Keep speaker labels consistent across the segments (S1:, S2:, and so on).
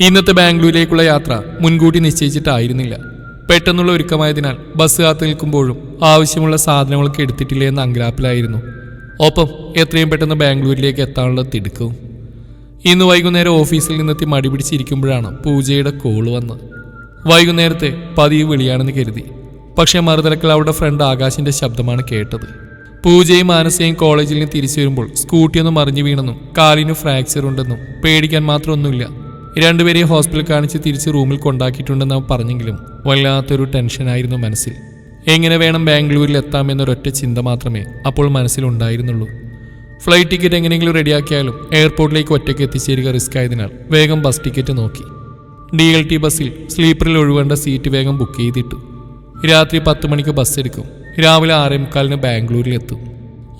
S1: ഇന്നത്തെ ബാംഗ്ലൂരിലേക്കുള്ള യാത്ര മുൻകൂട്ടി നിശ്ചയിച്ചിട്ടായിരുന്നില്ല. പെട്ടെന്നുള്ള ഒരുക്കമായതിനാൽ ബസ് കാത്തു നിൽക്കുമ്പോഴും ആവശ്യമുള്ള സാധനങ്ങളൊക്കെ എടുത്തിട്ടില്ല എന്ന അങ്കലാപ്പിലായിരുന്നു. ഒപ്പം എത്രയും പെട്ടെന്ന് ബാംഗ്ലൂരിലേക്ക് എത്താനുള്ള തിടുക്കവും. ഇന്ന് വൈകുന്നേരം ഓഫീസിൽ നിന്നെത്തി മടി പിടിച്ചിരിക്കുമ്പോഴാണ് പൂജയുടെ കോൾ വന്നത്. വൈകുന്നേരത്തെ പതിവ് വിളിയാണെന്ന് കരുതി. പക്ഷേ മറുതലക്കൽ അവളുടെ ഫ്രണ്ട് ആകാശിന്റെ ശബ്ദമാണ് കേട്ടത്. പൂജയും മാനസയും കോളേജിൽ നിന്ന് തിരിച്ചു വരുമ്പോൾ സ്കൂട്ടിയൊന്നും മറിഞ്ഞു വീണെന്നും കാലിന് ഫ്രാക്ചർ ഉണ്ടെന്നും പേടിക്കാൻ മാത്രമൊന്നുമില്ല. രണ്ടുപേരെയും ഹോസ്പിറ്റൽ കാണിച്ച് തിരിച്ച് റൂമിൽ കൊണ്ടാക്കിയിട്ടുണ്ടെന്ന് അവൻ പറഞ്ഞെങ്കിലും വല്ലാത്തൊരു ടെൻഷനായിരുന്നു മനസ്സിൽ. എങ്ങനെ വേണം ബാംഗ്ലൂരിൽ എത്താമെന്നൊരൊറ്റ ചിന്ത മാത്രമേ അപ്പോൾ മനസ്സിലുണ്ടായിരുന്നുള്ളൂ. ഫ്ലൈറ്റ് ടിക്കറ്റ് എങ്ങനെയെങ്കിലും റെഡിയാക്കിയാലും എയർപോർട്ടിലേക്ക് ഒറ്റയ്ക്ക് എത്തിച്ചേരുക റിസ്ക് ആയതിനാൽ വേഗം ബസ് ടിക്കറ്റ് നോക്കി. ഡി എൽ ടി ബസ്സിൽ സ്ലീപ്പറിൽ ഒഴിവേണ്ട സീറ്റ് വേഗം ബുക്ക് ചെയ്തിട്ടു. രാത്രി പത്ത് മണിക്ക് ബസ് എടുക്കും. രാവിലെ ആറേ മുക്കാലിന് ബാംഗ്ലൂരിൽ എത്തും.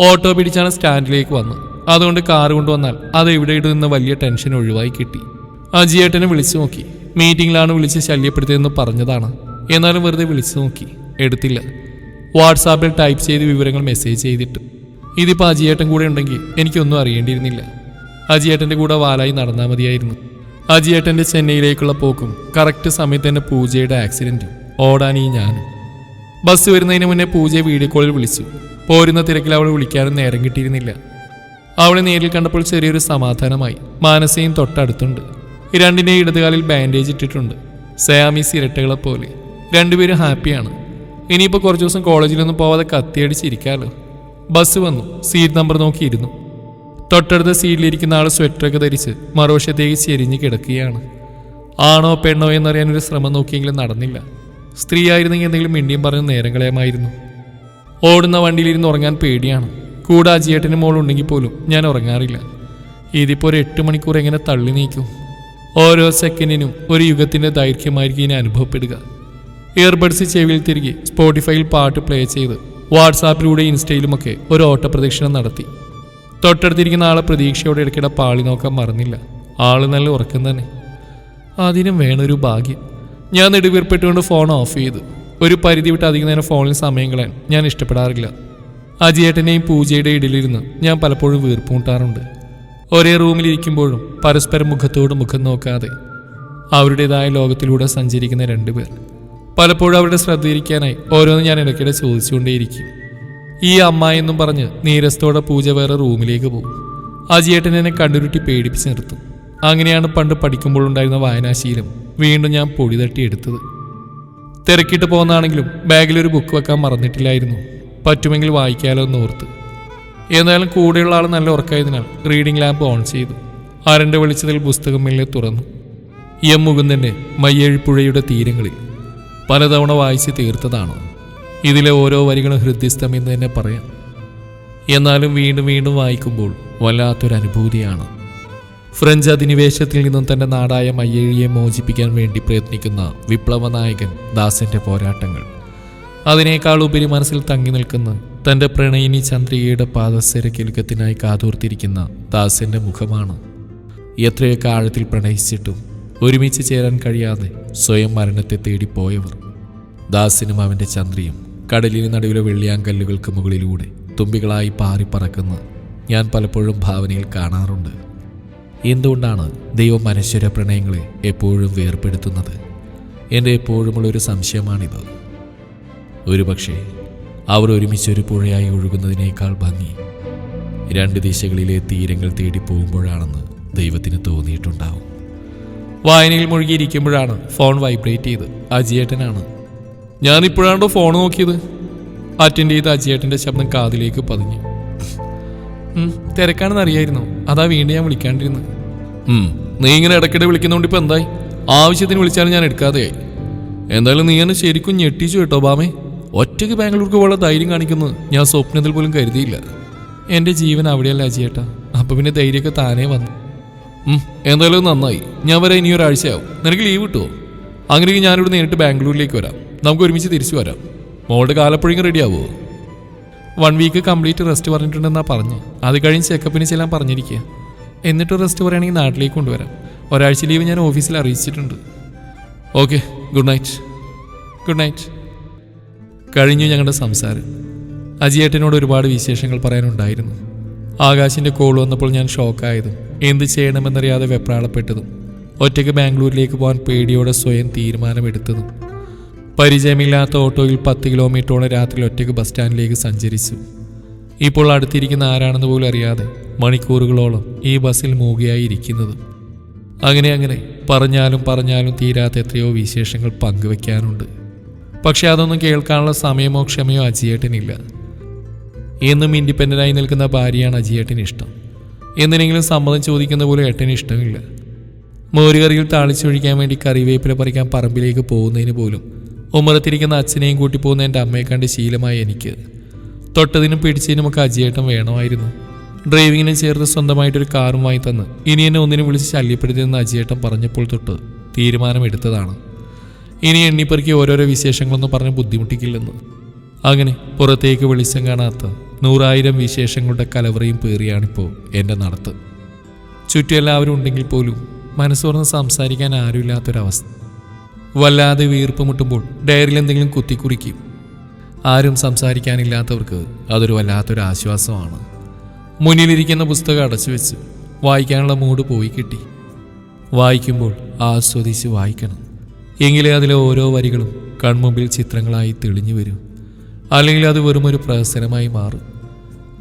S1: ഓട്ടോ പിടിച്ചാണ് സ്റ്റാൻഡിലേക്ക് വന്നത് അതുകൊണ്ട് കാർ കൊണ്ടുവന്നാൽ അത് ഇവിടെ ഇടുന്ന വലിയ ടെൻഷൻ ഒഴിവായി കിട്ടി. അജിയേട്ടനെ വിളിച്ചു നോക്കി. മീറ്റിംഗിലാണ് വിളിച്ച് ശല്യപ്പെടുത്തിയതെന്ന് പറഞ്ഞതാണ്. എന്നാലും വെറുതെ വിളിച്ചു നോക്കി. എടുത്തില്ല. വാട്സാപ്പിൽ ടൈപ്പ് ചെയ്ത് വിവരങ്ങൾ മെസ്സേജ് ചെയ്തിട്ട്. ഇതിപ്പോൾ അജിയേട്ടൻ കൂടെ ഉണ്ടെങ്കിൽ എനിക്കൊന്നും അറിയേണ്ടിയിരുന്നില്ല. അജിയേട്ടന്റെ കൂടെ വാലായി നടന്നാൽ മതിയായിരുന്നു. അജിയേട്ടന്റെ ചെന്നൈയിലേക്കുള്ള പോക്കും കറക്റ്റ് സമയത്ത് തന്നെ പൂജയുടെ ആക്സിഡന്റും ഓടാനീ ഞാനും. ബസ് വരുന്നതിന് മുന്നേ പൂജയെ വീഡിയോ കോളിൽ വിളിച്ചു. പോരുന്ന തിരക്കിൽ അവളെ വിളിക്കാനും നേരം കിട്ടിയിരുന്നില്ല. അവളെ നേരിൽ കണ്ടപ്പോൾ ചെറിയൊരു സമാധാനമായി. മാനസയും തൊട്ടടുത്തുണ്ട്. രണ്ടിന്റെ ഇടതുകാലിൽ ബാൻഡേജ് ഇട്ടിട്ടുണ്ട്. സയാമീസ് ഇരട്ടകളെ പോലെ രണ്ടുപേരും ഹാപ്പിയാണ് ഇനിയിപ്പോൾ കുറച്ച് ദിവസം കോളേജിലൊന്നും പോവാതെ കത്തിയടിച്ചിരിക്കാമല്ലോ ബസ് വന്നു. സീറ്റ് നമ്പർ നോക്കിയിരുന്നു. തൊട്ടടുത്ത സീറ്റിലിരിക്കുന്ന ആൾ സ്വെറ്ററൊക്കെ ധരിച്ച് മറുവശത്തേക്ക് ചെരിഞ്ഞ് കിടക്കുകയാണ്. ആണോ പെണ്ണോ എന്നറിയാൻ ഒരു ശ്രമം നോക്കിയെങ്കിലും നടന്നില്ല. സ്ത്രീ ആയിരുന്നെങ്കിൽ എന്തെങ്കിലും മിണ്ടിയും പറഞ്ഞ് നേരം കളയാമായിരുന്നു. ഓടുന്ന വണ്ടിയിലിരുന്ന് ഉറങ്ങാൻ പേടിയാണ്. കൂടെ അജിയേട്ടന് മോളുണ്ടെങ്കിൽ പോലും ഞാൻ ഉറങ്ങാറില്ല. ഇതിപ്പോൾ ഒരു എട്ട് മണിക്കൂർ എങ്ങനെ തള്ളി നീക്കും? ഓരോ സെക്കൻഡിനും ഒരു യുഗത്തിന്റെ ദൈർഘ്യമായിരിക്കും ഇനി അനുഭവപ്പെടുക. ഇയർബഡ്സ് ചെവിയിൽ തിരികെ സ്പോട്ടിഫൈയിൽ പാട്ട് പ്ലേ ചെയ്ത് വാട്സാപ്പിലൂടെ ഇൻസ്റ്റയിലുമൊക്കെ ഒരു ഓട്ടപ്രദക്ഷിണം നടത്തി. തൊട്ടടുത്തിരിക്കുന്ന ആളെ പ്രതീക്ഷയോടെ ഇടയ്ക്കിടെ പാളി നോക്കാൻ മറന്നില്ല. ആൾ നല്ല ഉറക്കം തന്നെ. അതിനും വേണൊരു ഭാഗ്യം. ഞാൻ നെടുവീർപ്പെട്ടുകൊണ്ട് ഫോൺ ഓഫ് ചെയ്തു. ഒരു പരിധി വിട്ട് അധികം നേരം ഫോണിൽ സമയം കളയാൻ ഞാൻ ഇഷ്ടപ്പെടാറില്ല. അജിയേട്ടനെയും പൂജയുടെ ഇടയിലിരുന്ന് ഞാൻ പലപ്പോഴും വീർപ്പുമുട്ടാറുണ്ട്. ഒരേ റൂമിലിരിക്കുമ്പോഴും പരസ്പരം മുഖത്തോട് മുഖം നോക്കാതെ അവരുടേതായ ലോകത്തിലൂടെ സഞ്ചരിക്കുന്ന രണ്ടുപേർ. പലപ്പോഴും അവരുടെ ശ്രദ്ധയിരിക്കാനായി ഓരോന്ന് ഞാൻ ഇടയ്ക്കിടെ ചോദിച്ചുകൊണ്ടേയിരിക്കും. ഈ അമ്മ എന്നും പറഞ്ഞ് നീരസത്തോടെ പൂജ വേറെ റൂമിലേക്ക് പോകും. അജിയേട്ടൻ എന്നെ കണ്ടുരുട്ടി പേടിപ്പിച്ച് നിർത്തും. അങ്ങനെയാണ് പണ്ട് പഠിക്കുമ്പോഴുണ്ടായിരുന്ന വായനാശീലം വീണ്ടും ഞാൻ പൊടി തട്ടി എടുത്തത്. തിരക്കിട്ട് പോകുന്നതാണെങ്കിലും ബാഗിലൊരു ബുക്ക് വെക്കാൻ മറന്നിട്ടില്ലായിരുന്നു. പറ്റുമെങ്കിൽ വായിക്കാലോ എന്ന് ഓർത്ത്. എന്നാലും കൂടെയുള്ള ആൾ നല്ല ഉറക്കായതിനാൽ റീഡിംഗ് ലാമ്പ് ഓൺ ചെയ്തു. ആരന്റെ വെളിച്ചതിൽ പുസ്തകം മെല്ലെ തുറന്നു. എം മുകുന്ദന്റെ മയ്യഴിപ്പുഴയുടെ തീരങ്ങളിൽ പലതവണ വായിച്ച് തീർത്തതാണ്? ഇതിലെ ഓരോ വരികളും ഹൃദ്യസ്ഥം എന്ന് തന്നെ പറയാം. എന്നാലും വീണ്ടും വീണ്ടും വായിക്കുമ്പോൾ വല്ലാത്തൊരു അനുഭൂതിയാണ് ഫ്രഞ്ച് അധിനിവേശത്തിൽ നിന്നും തന്റെ നാടായ മയ്യഴിയെ മോചിപ്പിക്കാൻ വേണ്ടി പ്രയത്നിക്കുന്ന വിപ്ലവനായകൻ നായകൻ ദാസന്റെ പോരാട്ടങ്ങൾ. അതിനേക്കാൾ ഉപരി മനസ്സിൽ തങ്ങി നിൽക്കുന്ന തന്റെ പ്രണയിനി ചന്ദ്രികയുടെ പാദസരക്കിലുക്കത്തിനായി കാതോർത്തിരിക്കുന്ന ദാസന്റെ മുഖമാണ്. എത്രയൊക്കെ ആഴത്തിൽ പ്രണയിച്ചിട്ടും ഒരുമിച്ച് ചേരാൻ കഴിയാതെ സ്വയം മരണത്തെ തേടിപ്പോയവർ. ദാസിനും അവന്റെ ചന്ദ്രിയും കടലിന് നടുവിലെ വെള്ളിയാങ്കല്ലുകൾക്ക് മുകളിലൂടെ തുമ്പികളായി പാറിപ്പറക്കുന്ന ഞാൻ പലപ്പോഴും ഭാവനയിൽ കാണാറുണ്ട്. എന്തുകൊണ്ടാണ് ദൈവം മനുഷ്യര പ്രണയങ്ങളെ എപ്പോഴും വേർപ്പെടുത്തുന്നത്? എന്റെ എപ്പോഴുമുള്ള ഒരു സംശയമാണിത്. ഒരുപക്ഷെ അവർ ഒരുമിച്ച് ഒരു പുഴയായി ഒഴുകുന്നതിനേക്കാൾ ഭംഗി. രണ്ട് ദിശകളിലെ തീരങ്ങൾ തേടി പോകുമ്പോഴാണെന്ന് ദൈവത്തിന് തോന്നിയിട്ടുണ്ടാവും. വായനയിൽ മുഴുകിയിരിക്കുമ്പോഴാണ് ഫോൺ വൈബ്രേറ്റ് ചെയ്ത് അജിയേട്ടനാണ്. ഞാനിപ്പോഴാണ്ടോ ഫോൺ നോക്കിയത്? അറ്റൻഡ് ചെയ്ത അജിയേട്ടന്റെ ശബ്ദം കാതിലേക്ക് പതിഞ്ഞു. തിരക്കാണെന്ന് അറിയായിരുന്നു. അതാ വീണ്ടും ഞാൻ വിളിക്കാണ്ടിരുന്നു നീ ഇങ്ങനെ ഇടയ്ക്കിടെ വിളിക്കുന്നോണ്ട് ഇപ്പൊ എന്തായി? ആവശ്യത്തിന് വിളിച്ചാലും ഞാൻ എടുക്കാതെയായി. എന്തായാലും നീ എന്നെ ശരിക്കും ഞെട്ടിച്ചു കേട്ടോ ബാമേ. ഒറ്റയ്ക്ക് ബാംഗ്ലൂർക്ക് പോകാനുള്ള ധൈര്യം കാണിക്കുന്നു. ഞാൻ സ്വപ്നത്തിൽ പോലും കരുതിയില്ല. എന്റെ ജീവൻ അവിടെയല്ല അജിയേട്ടാ. അപ്പം പിന്നെ ധൈര്യമൊക്കെ താനേ വന്നു. എന്തായാലും നന്നായി. ഞാൻ വരെ ഇനി ഒരാഴ്ചയാവും. നിനക്ക് ലീവ് കിട്ടുമോ അങ്ങനെയെങ്കിൽ ഞാനിവിടെ നേരിട്ട് ബാംഗ്ലൂരിലേക്ക് വരാം. നമുക്ക് ഒരുമിച്ച് തിരിച്ചു വരാം. മോളുടെ കാലപ്പുഴയും ആവുമോ വൺ വീക്ക് കംപ്ലീറ്റ് റെസ്റ്റ് പറഞ്ഞിട്ടുണ്ടെന്നാ പറഞ്ഞു. അത് കഴിഞ്ഞ് ചെക്കപ്പിന് ചെല്ലാൻ പറഞ്ഞിരിക്കുക എന്നിട്ട് റെസ്റ്റ് പറയുകയാണെങ്കിൽ നാട്ടിലേക്ക് കൊണ്ടുവരാം. ഒരാഴ്ച ലീവ് ഞാൻ ഓഫീസിൽ അറിയിച്ചിട്ടുണ്ട്. Okay good night good night കഴിഞ്ഞു ഞങ്ങളുടെ സംസാരം. അജിയേട്ടനോട് ഒരുപാട് വിശേഷങ്ങൾ പറയാനുണ്ടായിരുന്നു. ആകാശിന്റെ കോൾ വന്നപ്പോൾ ഞാൻ ഷോക്കായതും എന്ത് ചെയ്യണമെന്നറിയാതെ വെപ്രാളപ്പെട്ടതും ഒറ്റയ്ക്ക് ബാംഗ്ലൂരിലേക്ക് പോകാൻ പേടിയോടെ സ്വയം തീരുമാനമെടുത്തതും. പരിചയമില്ലാത്ത ഓട്ടോയിൽ പത്ത് കിലോമീറ്ററോളം രാത്രി ഒറ്റയ്ക്ക് ബസ് സ്റ്റാൻഡിലേക്ക് സഞ്ചരിച്ചു. ഇപ്പോൾ അടുത്തിരിക്കുന്ന ആരാണെന്ന് പോലും അറിയാതെ മണിക്കൂറുകളോളം ഈ ബസ്സിൽ മൂകയായി ഇരിക്കുന്നത്. അങ്ങനെ അങ്ങനെ പറഞ്ഞാലും പറഞ്ഞാലും തീരാത്ത എത്രയോ വിശേഷങ്ങൾ പങ്കുവെക്കാനുണ്ട്. പക്ഷെ അതൊന്നും കേൾക്കാനുള്ള സമയമോ ക്ഷമയോ അജിയേട്ടനില്ല. എന്നും ഇൻഡിപെൻഡന്റായി നിൽക്കുന്ന ഭാര്യയാണ് അജിയേട്ടന് ഇഷ്ടം. എന്തിനെങ്കിലും സമ്മതം ചോദിക്കുന്ന പോലും ഏട്ടന് ഇഷ്ടമില്ല. മോരുകറിയിൽ താളിച്ചൊഴിക്കാൻ വേണ്ടി കറിവേപ്പില പറിക്കാൻ പറമ്പിലേക്ക് പോകുന്നതിന് പോലും ഉമ്മറത്തിരിക്കുന്ന അച്ഛനെയും കൂട്ടി പോകുന്ന എന്റെ അമ്മയെ കണ്ട് ശീലമായി എനിക്ക്. തൊട്ടതിനും പിടിച്ചതിനുമൊക്കെ അജിയേട്ടൻ വേണമായിരുന്നു. ഡ്രൈവിങ്ങിന് ചേർത്ത് സ്വന്തമായിട്ടൊരു കാറും വാങ്ങി തന്ന് ഇനി എന്നെ ഒന്നിനും വിളിച്ച് ശല്യപ്പെടുത്തിയെന്ന് അജിയേട്ടൻ പറഞ്ഞപ്പോൾ തൊട്ട് തീരുമാനമെടുത്തതാണ്. ഇനി എണ്ണിപ്പെറുക്കി ഓരോരോ വിശേഷങ്ങളൊന്നും പറഞ്ഞ് ബുദ്ധിമുട്ടിക്കില്ലെന്ന്. അങ്ങനെ പുറത്തേക്ക് വെളിച്ചം കാണാത്ത നൂറായിരം വിശേഷങ്ങളുടെ കലവറയും പേറിയാണിപ്പോൾ എന്റെ നടത്ത്. ചുറ്റും എല്ലാവരും ഉണ്ടെങ്കിൽ പോലും മനസ്സോർന്ന് സംസാരിക്കാൻ ആരുമില്ലാത്തൊരവസ്ഥ. വല്ലാതെ വീർപ്പ് മുട്ടുമ്പോൾ ഡയറിയിൽ എന്തെങ്കിലും കുത്തിക്കുറിക്കും. ആരും സംസാരിക്കാനില്ലാത്തവർക്ക് അതൊരു വല്ലാത്തൊരു ആശ്വാസമാണ്. മുന്നിലിരിക്കുന്ന പുസ്തകം അടച്ചു വെച്ച് വായിക്കാനുള്ള മൂഡ് പോയി കിട്ടി. വായിക്കുമ്പോൾ ആസ്വദിച്ച് വായിക്കണം. എങ്കിലേ അതിലെ ഓരോ വരികളും കൺമുമ്പിൽ ചിത്രങ്ങളായി തെളിഞ്ഞു വരും. അല്ലെങ്കിൽ അത് വെറും ഒരു പ്രഹസനമായി മാറും.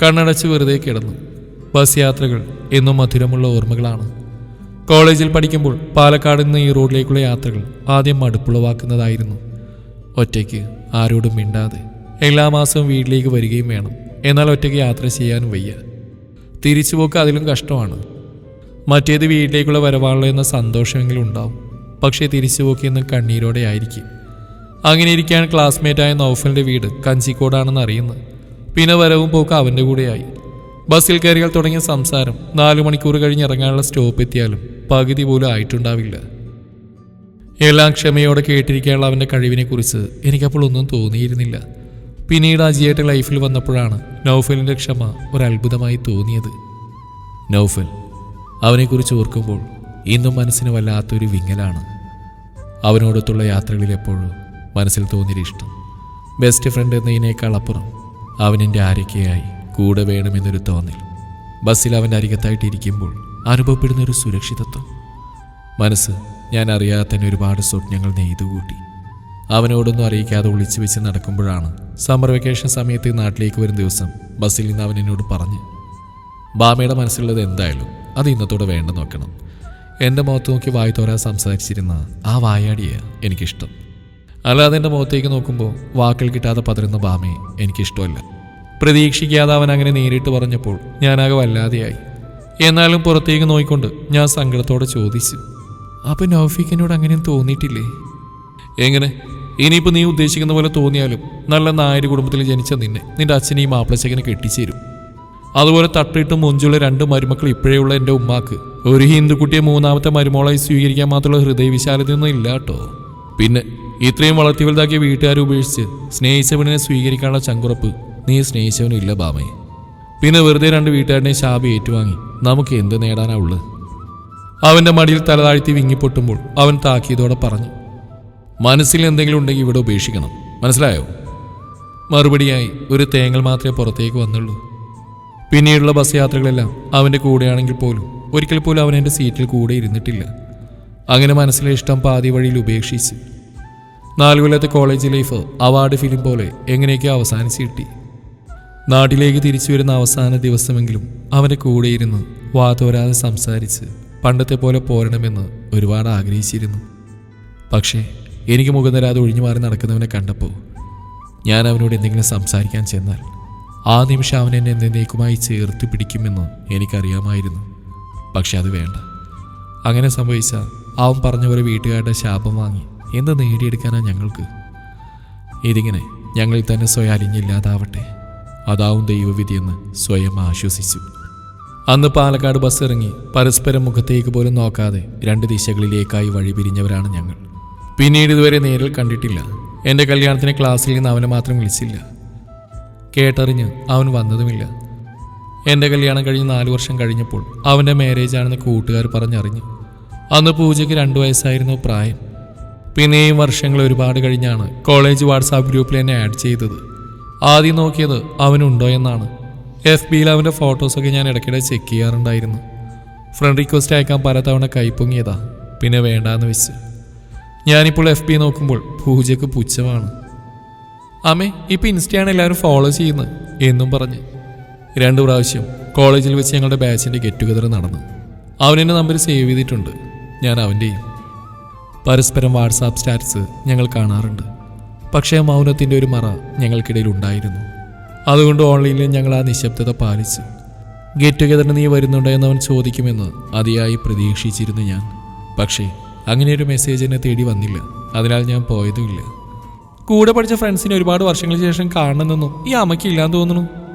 S1: കണ്ണടച്ച് വെറുതെ കിടന്നു. ബസ് യാത്രകൾ എന്നും മധുരമുള്ള ഓർമ്മകളാണ്. കോളേജിൽ പഠിക്കുമ്പോൾ പാലക്കാട് നിന്ന് ഈ റോഡിലേക്കുള്ള യാത്രകൾ ആദ്യം മടുപ്പുളവാക്കുന്നതായിരുന്നു. ഒറ്റയ്ക്ക് ആരോടും മിണ്ടാതെ എല്ലാ മാസവും വീട്ടിലേക്ക് വരികയും വേണം. എന്നാൽ ഒറ്റയ്ക്ക് യാത്ര ചെയ്യാനും വയ്യ. തിരിച്ചുപോക്ക് അതിലും കഷ്ടമാണ്. മറ്റേത് വീട്ടിലേക്കുള്ള വരവാണല്ലോ എന്ന സന്തോഷമെങ്കിലും ഉണ്ടാവും. പക്ഷേ തിരിച്ചു പോക്കിയെന്ന് കണ്ണീരോടെ ആയിരിക്കും. അങ്ങനെ ഇരിക്കാൻ ക്ലാസ്മേറ്റായ നൗഫലിന്റെ വീട് കഞ്ചിക്കോടാണെന്ന് അറിയുന്നത് പിന്നെ വരവും പോക്ക് അവന്റെ കൂടെയായി. ബസ്സിൽ കയറിയാൽ തുടങ്ങിയ സംസാരം നാലു മണിക്കൂർ കഴിഞ്ഞ് ഇറങ്ങാനുള്ള സ്റ്റോപ്പ് എത്തിയാലും പകുതി പോലും ആയിട്ടുണ്ടാവില്ല. എല്ലാം ക്ഷമയോടെ കേട്ടിരിക്കാനുള്ള അവന്റെ കഴിവിനെക്കുറിച്ച് എനിക്കപ്പോൾ ഒന്നും തോന്നിയിരുന്നില്ല. പിന്നീട് അജിയേട്ട ലൈഫിൽ വന്നപ്പോഴാണ് നൗഫലിന്റെ ക്ഷമ ഒരത്ഭുതമായി തോന്നിയത്. നൗഫൽ അവനെക്കുറിച്ച് ഓർക്കുമ്പോൾ ഇന്നും മനസ്സിന് വല്ലാത്തൊരു വിങ്ങലാണ്. അവനോടൊത്തുള്ള യാത്രകളിൽ എപ്പോഴും മനസ്സിൽ തോന്നിയൊരു ഇഷ്ടം. ബെസ്റ്റ് ഫ്രണ്ട് എന്നതിനേക്കാൾ അപ്പുറം അവനെന്റെ ആരൊക്കെയായി കൂടെ വേണമെന്നൊരു തോന്നൽ. ബസ്സിൽ അവന്റെ അരികത്തായിട്ടിരിക്കുമ്പോൾ അനുഭവപ്പെടുന്ന ഒരു സുരക്ഷിതത്വം. മനസ്സ് ഞാൻ അറിയാതെ തന്നെ ഒരുപാട് സ്വപ്നങ്ങൾ നെയ്തുകൂട്ടി. അവനോടൊന്നും അറിയിക്കാതെ ഒളിച്ചു വെച്ച് നടക്കുമ്പോഴാണ് സമ്മർ വെക്കേഷൻ സമയത്ത് നാട്ടിലേക്ക് വരുന്ന ദിവസം ബസ്സിൽ നിന്ന് അവൻ എന്നോട് പറഞ്ഞു ബാമയുടെ മനസ്സിലുള്ളത് എന്തായാലും അത് ഇന്നത്തോടെ വേണ്ട നോക്കണം. എന്റെ മുഖത്ത് നോക്കി വായി തോരാൻ സംസാരിച്ചിരുന്ന ആ വായാടിയെ എനിക്കിഷ്ടം. അല്ലാതെ എന്റെ മുഖത്തേക്ക് നോക്കുമ്പോൾ വാക്കുകൾ കിട്ടാതെ പതറുന്ന ബാമയെ എനിക്കിഷ്ടമല്ല. പ്രതീക്ഷിക്കാതെ അവൻ അങ്ങനെ നേരിട്ട് പറഞ്ഞപ്പോൾ ഞാനാകെ വല്ലാതെയായി. എന്നാലും പുറത്തേക്ക് നോക്കിക്കൊണ്ട് ഞാൻ സങ്കടത്തോടെ ചോദിച്ചു അപ്പം നൗഫിക്കിനോട് അങ്ങനെയും തോന്നിയിട്ടില്ലേ? എങ്ങനെ? ഇനിയിപ്പോൾ നീ ഉദ്ദേശിക്കുന്ന പോലെ തോന്നിയാലും നല്ല നായര് കുടുംബത്തിൽ ജനിച്ച നിന്നെ നിന്റെ അച്ഛനെയും മാപ്പിളച്ചക്കനെ കെട്ടിച്ചേരും. അതുപോലെ തട്ടിട്ട് മുഞ്ചുള്ള രണ്ട് മരുമക്കൾ ഇപ്പോഴേ ഉള്ള എന്റെ ഉമ്മാക്ക് ഒരു ഹിന്ദുക്കുട്ടിയെ മൂന്നാമത്തെ മരുമോളായി സ്വീകരിക്കാൻ മാത്രമുള്ള ഹൃദയവിശാലതയൊന്നും ഇല്ല കേട്ടോ. പിന്നെ ഇത്രയും വളർത്തി വലുതാക്കിയ വീട്ടുകാരെ ഉപേക്ഷിച്ച് സ്നേഹിച്ചവനെ സ്വീകരിക്കാനുള്ള ചങ്കുറപ്പ് നീ സ്നേഹിച്ചവനും ഇല്ല ബാമേ. പിന്നെ വെറുതെ രണ്ട് വീട്ടുകാരനെ ശാപി ഏറ്റുവാങ്ങി നമുക്ക് എന്ത് നേടാനാ ഉള്ളത് അവന്റെ മടിയിൽ തലതാഴ്ത്തി വിങ്ങിപ്പൊട്ടുമ്പോൾ അവൻ താക്കിയതോടെ പറഞ്ഞു മനസ്സിൽ എന്തെങ്കിലും ഉണ്ടെങ്കിൽ ഇവിടെ ഉപേക്ഷിക്കണം. മനസ്സിലായോ? മറുപടിയായി ഒരു തേങ്ങൽ മാത്രമേ പുറത്തേക്ക് വന്നുള്ളൂ. പിന്നീടുള്ള ബസ് യാത്രകളെല്ലാം അവന്റെ കൂടെയാണെങ്കിൽ പോലും ഒരിക്കൽ പോലും അവൻ എന്റെ സീറ്റിൽ കൂടെ ഇരുന്നിട്ടില്ല. അങ്ങനെ മനസ്സിലെ ഇഷ്ടം പാതി വഴിയിൽ ഉപേക്ഷിച്ചു. നാലുകൊല്ലത്തെ കോളേജ് ലൈഫ് അവാർഡ് ഫിലിം പോലെ എങ്ങനെയൊക്കെ അവസാനിച്ച് കിട്ടി. നാട്ടിലേക്ക് തിരിച്ചു വരുന്ന അവസാന ദിവസമെങ്കിലും അവന്റെ കൂടെ ഇരുന്ന് വാതോരാതെ സംസാരിച്ച് പണ്ടത്തെ പോലെ പോരണമെന്ന് ഒരുപാട് ആഗ്രഹിച്ചിരുന്നു. പക്ഷേ എനിക്ക് മുഖം തരാതെ ഒഴിഞ്ഞു മാറി നടക്കുന്നവനെ കണ്ടപ്പോൾ ഞാൻ അവനോട് എന്തെങ്കിലും സംസാരിക്കാൻ ചെന്നാൽ ആ നിമിഷം അവൻ എന്നെ എന്നേക്കുമായി ചേർത്ത് പിടിക്കുമെന്ന് എനിക്കറിയാമായിരുന്നു. പക്ഷെ അത് വേണ്ട. അങ്ങനെ സംഭവിച്ച അവൻ പറഞ്ഞ പോലെ വീട്ടുകാരുടെ ശാപം വാങ്ങി. എന്ത് നേടിയെടുക്കാനാ ഞങ്ങൾക്ക്? ഇതിങ്ങനെ ഞങ്ങളിൽ തന്നെ സ്വയം അലിഞ്ഞില്ലാതാവട്ടെ. അതാവും ദൈവവിധിയെന്ന് സ്വയം ആശ്വസിച്ചു. അന്ന് പാലക്കാട് ബസ് ഇറങ്ങി പരസ്പരം മുഖത്തേക്ക് പോലും നോക്കാതെ രണ്ട് ദിശകളിലേക്കായി വഴി പിരിഞ്ഞവരാണ് ഞങ്ങൾ. പിന്നീട് ഇതുവരെ നേരിൽ കണ്ടിട്ടില്ല. എന്റെ കല്യാണത്തിന് ക്ലാസ്സിൽ നിന്ന് അവനെ മാത്രം വിളിച്ചില്ല. കേട്ടറിഞ്ഞ് അവൻ വന്നതുമില്ല. എന്റെ കല്യാണം കഴിഞ്ഞ് നാല് വർഷം കഴിഞ്ഞപ്പോൾ അവന്റെ മാരേജ് ആണെന്ന് കൂട്ടുകാർ പറഞ്ഞറിഞ്ഞു. അന്ന് പൂജയ്ക്ക് രണ്ട് വയസ്സായിരുന്നു പ്രായം. പിന്നെയും വർഷങ്ങൾ ഒരുപാട് കഴിഞ്ഞാണ് കോളേജ് വാട്സാപ്പ് ഗ്രൂപ്പിൽ എന്നെ ആഡ് ചെയ്തത്. ആദ്യം നോക്കിയത് അവനുണ്ടോ എന്നാണ്. എഫ് ബിയിൽ അവന്റെ ഫോട്ടോസൊക്കെ ഞാൻ ഇടയ്ക്കിടെ ചെക്ക് ചെയ്യാറുണ്ടായിരുന്നു. ഫ്രണ്ട് റിക്വസ്റ്റ് അയക്കാൻ പലതവണ കൈപ്പൊങ്ങിയതാ പിന്നെ വേണ്ടാന്ന് വെച്ച്. ഞാനിപ്പോൾ എഫ് ബി നോക്കുമ്പോൾ പൂജയ്ക്ക് പുച്ഛമാണ്. അമ്മേ ഇപ്പം ഇൻസ്റ്റയാണ് എല്ലാവരും ഫോളോ ചെയ്യുന്നത് എന്നും പറഞ്ഞ്. രണ്ടു പ്രാവശ്യം കോളേജിൽ വെച്ച് ഞങ്ങളുടെ ബാച്ചിന്റെ ഗെറ്റ് ടുഗദർ നടന്നു. അവനെന്നെ നമ്പർ സേവ് ചെയ്തിട്ടുണ്ട്. ഞാൻ അവന്റെയും പരസ്പരം വാട്സാപ്പ് സ്റ്റാറ്റസ് ഞങ്ങൾ കാണാറുണ്ട്. പക്ഷേ മൗനത്തിന്റെ ഒരു മറ ഞങ്ങൾക്കിടയിൽ ഉണ്ടായിരുന്നു. അതുകൊണ്ട് ഓൺലൈനിൽ ഞങ്ങൾ ആ നിശബ്ദത പാലിച്ചു ഗെറ്റ് ടുഗദറിന് നീ വരുന്നുണ്ടോ എന്ന് അവൻ ചോദിക്കുമെന്ന് അതിയായി പ്രതീക്ഷിച്ചിരുന്നു ഞാൻ. പക്ഷേ അങ്ങനെ ഒരു മെസ്സേജ് എന്നെ തേടി വന്നില്ല. അതിനാൽ ഞാൻ പോയതുമില്ല. കൂടെ പഠിച്ച ഫ്രണ്ട്സിനെ ഒരുപാട് വർഷങ്ങൾക്ക് ശേഷം കാണണമെന്നൊന്നും ഈ അമ്മയ്ക്ക് ഇല്ലാന്ന് തോന്നുന്നു.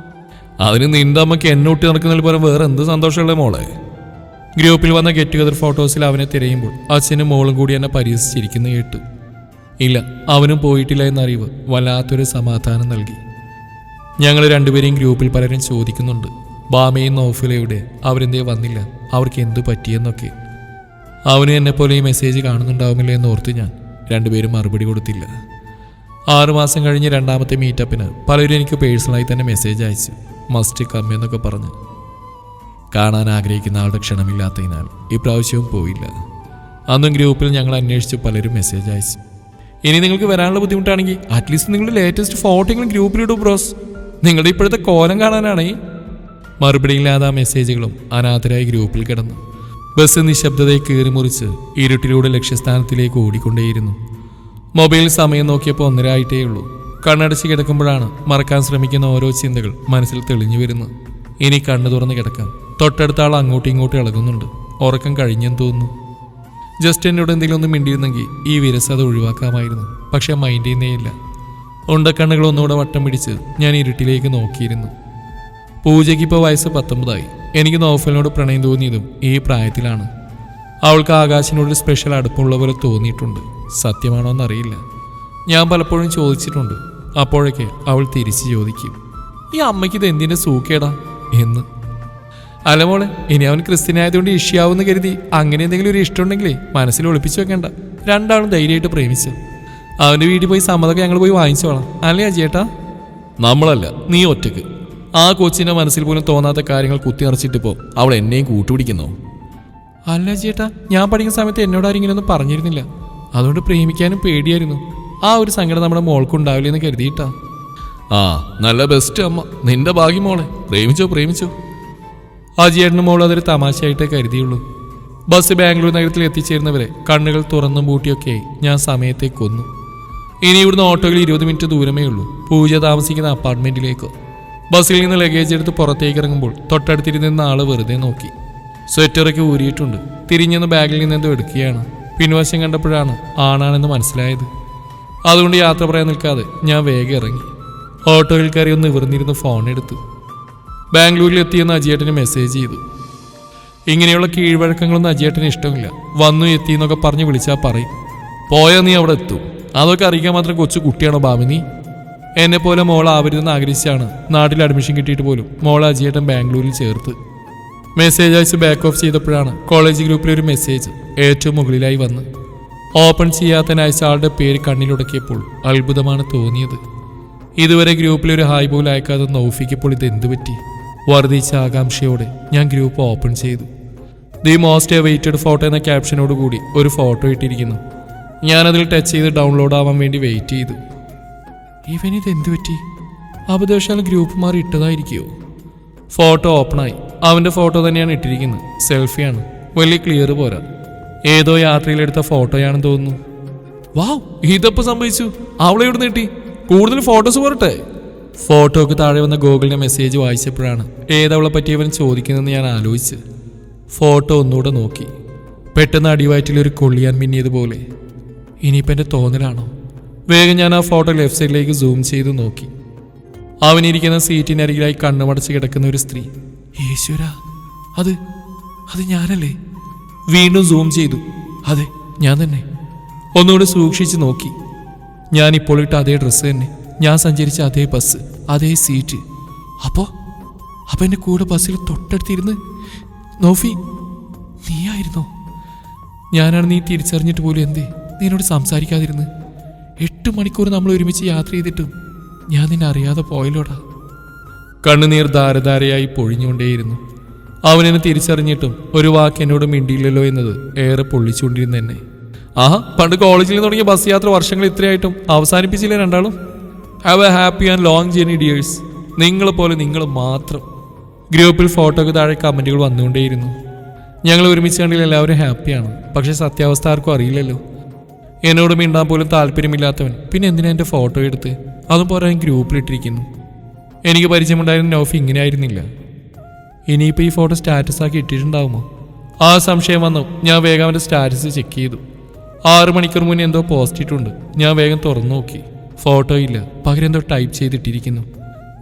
S1: അതിന് നിന്റെ അമ്മയ്ക്ക് എന്നെ ഒട്ടി നടക്കുന്നതിൽ പകരം വേറെ എന്ത് സന്തോഷമുള്ള മോളെ? ഗ്രൂപ്പിൽ വന്ന ഗെറ്റ് ടുഗദർ ഫോട്ടോസിൽ അവനെ തിരയുമ്പോൾ അച്ഛനും മോളും കൂടി എന്നെ പരിഹസിച്ചിരിക്കുന്ന കേട്ടു. ഇല്ല അവനും പോയിട്ടില്ല എന്നറിവ് വല്ലാത്തൊരു സമാധാനം നൽകി. ഞങ്ങൾ രണ്ടുപേരെയും ഗ്രൂപ്പിൽ പലരും ചോദിക്കുന്നുണ്ട് ബാമയും നോഫിലയുടെ അവരെന്തേ വന്നില്ല അവർക്ക് എന്തു പറ്റിയെന്നൊക്കെ. അവന് എന്നെപ്പോലെ ഈ മെസ്സേജ് കാണുന്നുണ്ടാവുമില്ല എന്ന് ഓർത്ത് ഞാൻ രണ്ടുപേരും മറുപടി കൊടുത്തില്ല. ആറുമാസം കഴിഞ്ഞ് രണ്ടാമത്തെ മീറ്റപ്പിന് പലരും എനിക്ക് പേഴ്സണലായി തന്നെ മെസ്സേജ് അയച്ചു. മസ്റ്റ് കം എന്നൊക്കെ പറഞ്ഞ്. കാണാൻ ആഗ്രഹിക്കുന്ന ആളുടെ ക്ഷണമില്ലാത്തതിനാൽ ഇപ്രാവശ്യവും പോയില്ല. അന്നും ഗ്രൂപ്പിൽ ഞങ്ങൾ അന്വേഷിച്ച് പലരും മെസ്സേജ് അയച്ചു. ഇനി നിങ്ങൾക്ക് വരാനുള്ള ബുദ്ധിമുട്ടാണെങ്കിൽ അറ്റ്ലീസ്റ്റ് നിങ്ങളുടെ ലേറ്റസ്റ്റ് ഫോട്ടോകളും ഗ്രൂപ്പിലിടും ബ്രോസ് നിങ്ങളുടെ ഇപ്പോഴത്തെ കോലം കാണാനാണേ. മറുപടിയില്ലാതെ ആ മെസ്സേജുകളും അനാഥരായി ഗ്രൂപ്പിൽ കിടന്നു. ബസ് നിശബ്ദതയെ കീറി മുറിച്ച് ഇരുട്ടിലൂടെ ലക്ഷ്യസ്ഥാനത്തിലേക്ക് ഓടിക്കൊണ്ടേയിരുന്നു. മൊബൈൽ സമയം നോക്കിയപ്പോൾ ഒന്നരായിട്ടേ ഉള്ളൂ കണ്ണടച്ച് കിടക്കുമ്പോഴാണ് മറക്കാൻ ശ്രമിക്കുന്ന ഓരോ ചിന്തകൾ മനസ്സിൽ തെളിഞ്ഞു വരുന്നത്. ഇനി കണ്ണു തുറന്ന് കിടക്കാം. തൊട്ടടുത്ത ആൾ അങ്ങോട്ടും ഇങ്ങോട്ടും ഇളകുന്നുണ്ട്. ഉറക്കം കഴിഞ്ഞെന്ന് തോന്നുന്നു. ജസ്റ്റ് എന്നോട് എന്തെങ്കിലും ഒന്ന് മിണ്ടിയിരുന്നെങ്കിൽ ഈ വിരസത ഒഴിവാക്കാമായിരുന്നു. പക്ഷെ മൈൻഡ് ചെയ്യുന്നേയില്ല ഉണ്ടക്കണ്ണുകൾ ഒന്നുകൂടെ വട്ടം പിടിച്ച് ഞാൻ ഇരുട്ടിലേക്ക് നോക്കിയിരുന്നു. പൂജയ്ക്ക് ഇപ്പോൾ വയസ്സ് പത്തൊമ്പതായി. എനിക്ക് നോഫലിനോട് പ്രണയം തോന്നിയതും ഈ പ്രായത്തിലാണ്. അവൾക്ക് ആകാശിനോട് സ്പെഷ്യൽ അടുപ്പമുള്ള പോലെ തോന്നിയിട്ടുണ്ട്. സത്യമാണോ എന്നറിയില്ല ഞാൻ പലപ്പോഴും ചോദിച്ചിട്ടുണ്ട് അപ്പോഴൊക്കെ അവൾ തിരിച്ചു ചോദിക്കും ഈ അമ്മയ്ക്ക് ഇത് എന്തിന്റെ സൂക്കേടാ? എന്ന്. അല്ല മോളെ ഇനി അവൻ ക്രിസ്ത്യനായതുകൊണ്ട് ഇഷ്യാവെന്ന് കരുതി അങ്ങനെ എന്തെങ്കിലും ഒരു ഇഷ്ടമുണ്ടെങ്കിലേ മനസ്സിൽ ഒളിപ്പിച്ചു വെക്കണ്ട. രണ്ടാളും ധൈര്യമായിട്ട് പ്രേമിച്ചു. അവന്റെ വീട്ടിൽ പോയി സമ്മതമൊക്കെ ഞങ്ങൾ പോയി വാങ്ങിച്ചോളാം. അല്ലേ അജേട്ടാ നമ്മളല്ല നീ ഒറ്റയ്ക്ക്. ആ കൊച്ചിന്റെ മനസ്സിൽ പോലും തോന്നാത്ത കാര്യങ്ങൾ കുത്തിനിറച്ചിട്ടിപ്പോ അവൾ എന്നെയും കൂട്ടുപിടിക്കുന്നോ? അല്ല ചേട്ടാ ഞാൻ പഠിക്കുന്ന സമയത്ത് എന്നോട് ആരെങ്കിലും ഒന്നും പറഞ്ഞിരുന്നില്ല. അതുകൊണ്ട് പ്രേമിക്കാനും പേടിയായിരുന്നു. ആ ഒരു സങ്കടം നമ്മുടെ മോൾക്കുണ്ടാവില്ലെന്ന് കരുതിയിട്ടാ. ആ നല്ല ബെസ്റ്റ് അമ്മ. നിന്റെ ഭാഗ്യം മോളെ. പ്രേമിച്ചോ പ്രേമിച്ചോ. ആ ചേട്ടനും മോൾ അതൊരു തമാശയായിട്ടേ കരുതിയുള്ളൂ. ബസ് ബാംഗ്ലൂർ നഗരത്തിൽ എത്തിച്ചേരുന്നവരെ കണ്ണുകൾ തുറന്നും പൂട്ടിയൊക്കെ ഞാൻ സമയത്തെ കൊന്നു. ഇനി ഇവിടുന്ന് ഓട്ടോയിൽ ഇരുപത് മിനിറ്റ് ദൂരമേ ഉള്ളൂ. പൂജ താമസിക്കുന്ന അപ്പാർട്ട്മെന്റിലേക്കോ. ബസ്സിൽ നിന്ന് ലഗേജ് എടുത്ത് പുറത്തേക്ക് ഇറങ്ങുമ്പോൾ തൊട്ടടുത്തിരുന്ന ആൾ വെറുതെ നോക്കി. സ്വെറ്ററൊക്കെ ഊരിയിട്ടുണ്ട്. തിരിഞ്ഞെന്ന് ബാഗിൽ നിന്ന് എന്തോ എടുക്കുകയാണ്. പിൻവശം കണ്ടപ്പോഴാണ് ആണാണെന്ന് മനസ്സിലായത്. അതുകൊണ്ട് യാത്ര പറയാൻ നിൽക്കാതെ ഞാൻ വേഗം ഇറങ്ങി. ഓട്ടോയിൽ കയറി ഒന്ന് ഇവർന്നിരുന്ന് ഫോൺ എടുത്തു. ബാംഗ്ലൂരിൽ എത്തിയെന്ന് അജിയേട്ടന് മെസ്സേജ് ചെയ്തു. ഇങ്ങനെയുള്ള കീഴ്വഴക്കങ്ങളൊന്നും അജിയേട്ടന് ഇഷ്ടമില്ല. വന്നു എത്തി എന്നൊക്കെ പറഞ്ഞ് വിളിച്ചാൽ പറയും. പോയാൽ നീ അവിടെ എത്തും. അതൊക്കെ അറിയിക്കാൻ മാത്രം കൊച്ചു കുട്ടിയാണോ ബാമിനി എന്നെ പോലെ മോൾ ആവരുതെന്ന് ആഗ്രഹിച്ചാണ് നാട്ടിൽ അഡ്മിഷൻ കിട്ടിയിട്ട് പോലും മോൾ അജിയേട്ടൻ ബാംഗ്ലൂരിൽ ചേർത്ത്. മെസ്സേജ് അയച്ച് ബാക്ക് ഓഫ് ചെയ്തപ്പോഴാണ് കോളേജ് ഗ്രൂപ്പിൽ ഒരു മെസ്സേജ് ഏറ്റവും മുകളിലായി വന്ന്. ഓപ്പൺ ചെയ്യാത്ത നൈസാളുടെ പേര് കണ്ണിലുടക്കിയപ്പോൾ അത്ഭുതമാണ് തോന്നിയത്. ഇതുവരെ ഗ്രൂപ്പിൽ ഒരു ഹായ് പോലും അയക്കാതെ നൗഫിക്കപ്പോൾ ഇത് എന്തു പറ്റി? വർദ്ധിച്ച ആകാംക്ഷയോടെ ഞാൻ ഗ്രൂപ്പ് ഓപ്പൺ ചെയ്തു. ദി മോസ്റ്റ് വെയിറ്റഡ് ഫോട്ടോ എന്ന ക്യാപ്ഷനോട് കൂടി ഒരു ഫോട്ടോ ഇട്ടിരിക്കുന്നു. ഞാനതിൽ ടച്ച് ചെയ്ത് ഡൗൺലോഡ് ആവാൻ വേണ്ടി വെയിറ്റ് ചെയ്തു. ഇവനിത് എന്തു പറ്റി? അബദ്ധവശാൽ ഗ്രൂപ്പ് മാറി ഇട്ടതായിരിക്കുമോ ഫോട്ടോ ഓപ്പണായി അവന്റെ ഫോട്ടോ തന്നെയാണ് ഇട്ടിരിക്കുന്നത്. സെൽഫിയാണ് വലിയ ക്ലിയർ പോരാ. ഏതോ യാത്രയിലെടുത്ത ഫോട്ടോയാണെന്ന് തോന്നുന്നു. വാവ് ഇതപ്പ് സംഭവിച്ചു? അവളെ ഇവിടെ നീട്ടി കൂടുതൽ ഫോട്ടോസ് പോരട്ടെ. ഫോട്ടോക്ക് താഴെ വന്ന ഗൂഗിളിന്റെ മെസ്സേജ് വായിച്ചപ്പോഴാണ് ഏതവളെ പറ്റിയവൻ ചോദിക്കുന്നതെന്ന് ഞാൻ ആലോചിച്ച്. ഫോട്ടോ ഒന്നുകൂടെ നോക്കി. പെട്ടെന്ന് അടിവയറ്റിൽ ഒരു കൊള്ളിയാൻ മിന്നിയതുപോലെ. ഇനിയിപ്പോൾ എന്റെ തോന്നലാണോ? വേഗം ഞാൻ ആ ഫോട്ടോ ലെഫ്റ്റ് സൈഡിലേക്ക് സൂം ചെയ്ത് നോക്കി. അവനിരിക്കുന്ന സീറ്റിനരികിലായി കണ്ണുമടച്ച് കിടക്കുന്ന ഒരു സ്ത്രീ. ഈശ്വര അത് അത് ഞാനല്ലേ? വീണ്ടും സൂം ചെയ്തു. അതെ ഞാൻ തന്നെ. ഒന്നുകൂടെ സൂക്ഷിച്ച് നോക്കി. ഞാൻ ഇപ്പോൾ ഇട്ട അതേ ഡ്രസ്സ് തന്നെ. ഞാൻ സഞ്ചരിച്ച അതേ ബസ് അതേ സീറ്റ് അപ്പോ അപ്പൊ എന്റെ കൂടെ ബസ്സിൽ തൊട്ടടുത്തിരുന്ന് നോഫി നീയായിരുന്നോ? ഞാനാണ് നീ തിരിച്ചറിഞ്ഞിട്ട് പോലും എന്തേ? നിന്നോട് സംസാരിക്കാതിരുന്ന്. എട്ട് മണിക്കൂർ നമ്മൾ ഒരുമിച്ച് യാത്ര ചെയ്തിട്ടും ഞാൻ നിന്നെ അറിയാതെ പോയല്ലോടാ. കണ്ണുനീർ ധാരധാരയായി പൊഴിഞ്ഞുകൊണ്ടേയിരുന്നു. അവനെന്നെ തിരിച്ചറിഞ്ഞിട്ടും ഒരു വാക്ക് എന്നോട് മിണ്ടിയില്ലല്ലോ എന്നത് ഏറെ പൊള്ളിച്ചുകൊണ്ടിരുന്ന എന്നെ ആഹാ പണ്ട് കോളേജിൽ തുടങ്ങിയ ബസ് യാത്ര വർഷങ്ങൾ ഇത്രയായിട്ടും അവസാനിപ്പിച്ചില്ലേ രണ്ടാളും? Have a happy and long journey dears നിങ്ങളെപ്പോലെ നിങ്ങൾ മാത്രം. ഗ്രൂപ്പിൽ ഫോട്ടോയ്ക്ക് താഴെ കമന്റുകൾ വന്നുകൊണ്ടേയിരുന്നു. ഞങ്ങൾ ഒരുമിച്ച് കണ്ടിൽ എല്ലാവരും ഹാപ്പിയാണ് പക്ഷേ സത്യാവസ്ഥ ആർക്കും അറിയില്ലല്ലോ. എന്നോട് മിണ്ടാൻ പോലും താല്പര്യമില്ലാത്തവൻ പിന്നെ എന്തിനാ എന്റെ ഫോട്ടോ എടുത്ത്? അതും പോരാ ഗ്രൂപ്പിലിട്ടിരിക്കുന്നു എനിക്ക് പരിചയമുണ്ടായിരുന്ന നോഫി ഇങ്ങനെ ആയിരുന്നില്ല. ഇനിയിപ്പോൾ ഈ ഫോട്ടോ സ്റ്റാറ്റസ് ആക്കി ഇട്ടിട്ടുണ്ടാവുമോ ആ സംശയം വന്നു. ഞാൻ വേഗം അവന്റെ സ്റ്റാറ്റസ് ചെക്ക് ചെയ്തു. ആറു മണിക്കൂർ മുന്നേ എന്തോ പോസ്റ്റ് ഇട്ടുണ്ട് ഞാൻ വേഗം തുറന്നു നോക്കി. ഫോട്ടോ ഇല്ല. പകരം എന്തോ ടൈപ്പ് ചെയ്തിട്ടിരിക്കുന്നു.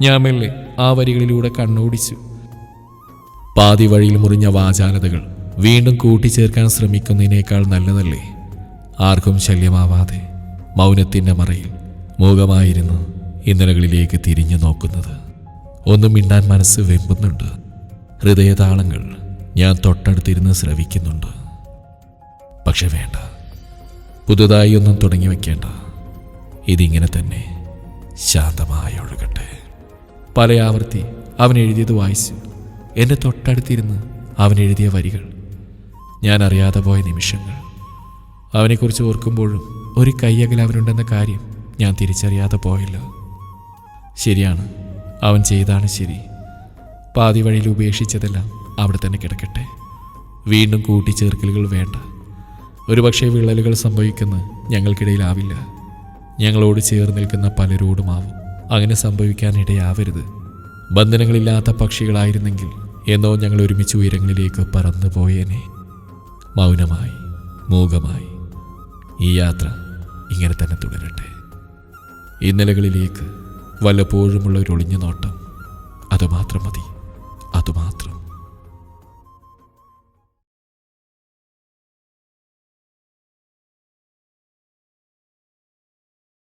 S1: ഞാൻ മെല്ലെ ആ വരികളിലൂടെ കണ്ണോടിച്ചു. പാതി വഴിയിൽ മുറിഞ്ഞ വാചാലതകൾ വീണ്ടും കൂട്ടിച്ചേർക്കാൻ ശ്രമിക്കുന്നതിനേക്കാൾ നല്ലതല്ലേ? ആർക്കും ശല്യമാവാതെ മൗനത്തിന്റെ മറയിൽ മൂകമായിരുന്നു ഇന്നലകളിലേക്ക് തിരിഞ്ഞു നോക്കുന്നത്. ഒന്നും മിണ്ടാൻ മനസ്സ് വെമ്പുന്നുണ്ട്. ഹൃദയതാളങ്ങൾ ഞാൻ തൊട്ടടുത്തിരുന്ന് ശ്രവിക്കുന്നുണ്ട്. പക്ഷെ വേണ്ട. പുതുതായി ഒന്നും തുടങ്ങി വയ്ക്കേണ്ട ഇതിങ്ങനെ തന്നെ ശാന്തമായി ഒഴുകട്ടെ. പല ആവർത്തി അവൻ എഴുതിയത് വായിച്ചു എന്റെ തൊട്ടടുത്തിരുന്ന് അവൻ എഴുതിയ വരികൾ ഞാൻ അറിയാതെ പോയ നിമിഷങ്ങൾ. അവനെക്കുറിച്ച് ഓർക്കുമ്പോഴും ഒരു കൈയകൽ അവനുണ്ടെന്ന കാര്യം ഞാൻ തിരിച്ചറിയാതെ പോയല്ലോ. ശരിയാണ് അവൻ ചെയ്താണ് ശരി. പാതി വഴിയിൽ ഉപേക്ഷിച്ചതെല്ലാം അവിടെ തന്നെ കിടക്കട്ടെ. വീണ്ടും കൂട്ടിച്ചേർക്കലുകൾ വേണ്ട. ഒരുപക്ഷെ വിള്ളലുകൾ സംഭവിക്കുന്ന ഞങ്ങൾക്കിടയിലാവില്ല. ഞങ്ങളോട് ചേർന്ന് നിൽക്കുന്ന പലരോടുമാവും അങ്ങനെ സംഭവിക്കാനിടയാവരുത്. ബന്ധനങ്ങളില്ലാത്ത പക്ഷികളായിരുന്നെങ്കിൽ എന്നോ ഞങ്ങൾ ഒരുമിച്ച് ഉയരങ്ങളിലേക്ക് പറന്നു പോയേനെ. മൗനമായി മൂകമായി ഈ യാത്ര ഇങ്ങനെ തന്നെ തുടരട്ടെ. ഇന്നലകളിലേക്ക് വല്ലപ്പോഴുമുള്ള ഒരു ഒളിഞ്ഞു നോട്ടം. അതുമാത്രം മതി. അതുമാത്രം.